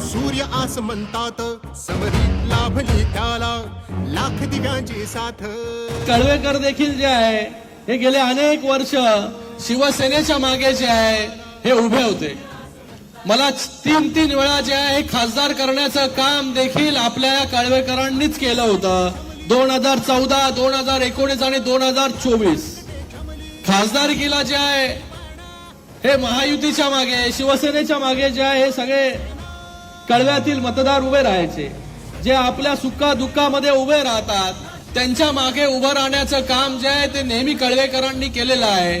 सूर्य आस म्हणतात समरी लाभली त्याला. लाख दिव्यांची साथ. कळवेकर देखील जे आहे हे गेले अनेक वर्ष शिवसेनेच्या मागे जे आहे हे उभे होते. मला तीन तीन वेळा जे आहे हे खासदार करण्याचं काम देखील आपल्या या कळवेकरांनीच केलं होतं. दोन हजार चौदा दोन हजार एकोणीस आणि दोन हजार चोवीस. खासदारकीला जे आहे हे महायुतीच्या मागे शिवसेनेच्या मागे जे आहे हे सगळे कळव्यातील मतदार उभे राहायचे. जे आपल्या सुखा दुःखामध्ये उभे राहतात त्यांच्या मागे उभं राहण्याचं काम जे आहे ते नेहमी कळवेकरांनी केलेलं आहे.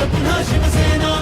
सज्ज पुन्हा शिवसेना